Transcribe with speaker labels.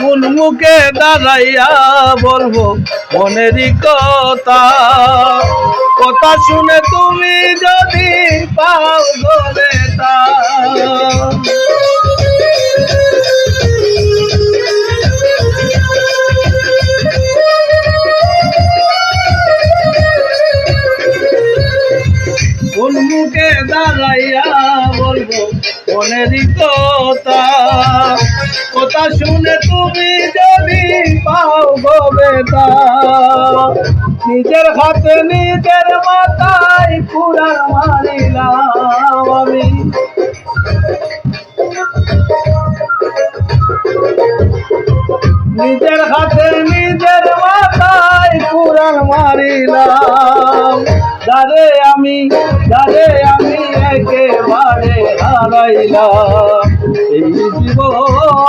Speaker 1: কোন মুখে দাঁড়াইয়া বলব মনেরই কথা। কথা শুনে তুমি যদি পাও তা। কোন মুখে দাঁড়াইয়া বলব মনেরই কথা। শুনে তুমি যদি পাও তা নিজের হাতে নিজের মাথায় কুড়ার মারিলাম আমি। নিজের হাতে নিজের মাথায় কুড়াল মারিলাম যারে আমি যারে আমি একেবারে হারাইলাম। এই জীবন